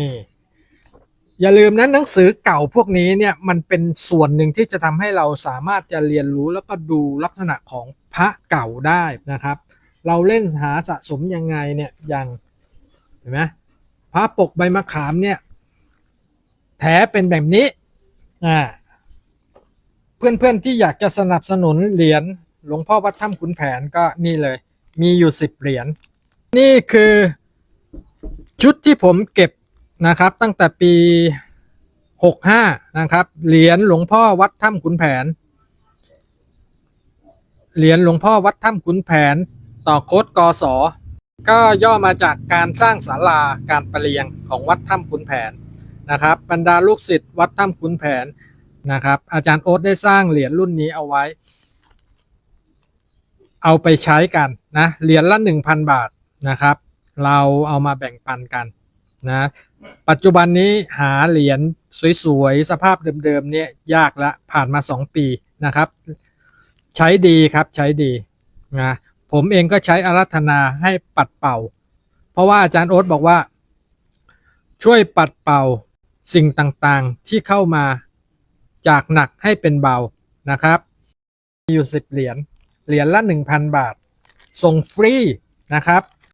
นี่ อย่าลืมนะหนังสือเก่าพวกนี้เนี่ยมันเป็นส่วนหนึ่งที่จะทำให้เราสามารถจะเรียนรู้แล้วก็ดูลักษณะของพระเก่าได้นะครับ เราเล่นหาสะสมยังไงเนี่ยอย่างเห็นไหมพระปกใบมะขามเนี่ยแท้เป็นแบบนี้อ่าเพื่อนๆที่อยากจะสนับสนุนเหรียญหลวงพ่อวัดถ้ำขุนแผนก็นี่เลย มีอยู่สิบเหรียญนี่คือชุดที่ผมเก็บ นะครับ ตั้งแต่ปี 65 นะครับ เหรียญหลวงพ่อวัดถ้ำขุนแผน เหรียญหลวงพ่อวัดถ้ำขุนแผน ต่อโค้ดกศก็ย่อมาจากการสร้างศาลาการประเรียงของวัดถ้ำขุนแผนนะครับ บรรดาลูกศิษย์วัดถ้ำขุนแผนนะครับ อาจารย์โอ๊ตได้สร้างเหรียญรุ่นนี้เอาไว้ เอาไปใช้กันนะเหรียญละ 1,000 บาทนะครับ เราเอามาแบ่งปันกัน นะปัจจุบันนี้หาเหรียญสวยๆ สภาพเดิมๆเนี่ยยากละผ่านมา 2 ปีนะครับ ใช้ดีครับใช้ดีนะผมเองก็ใช้อารัธนาให้ปัดเป่า เพราะว่าอาจารย์โอ๊ตบอกว่า ช่วยปัดเป่าสิ่งต่างๆที่เข้ามาจากหนักให้เป็นเบานะครับมีอยู่ 10 เหรียญเหรียญละ 1,000 บาท ส่งฟรีนะครับ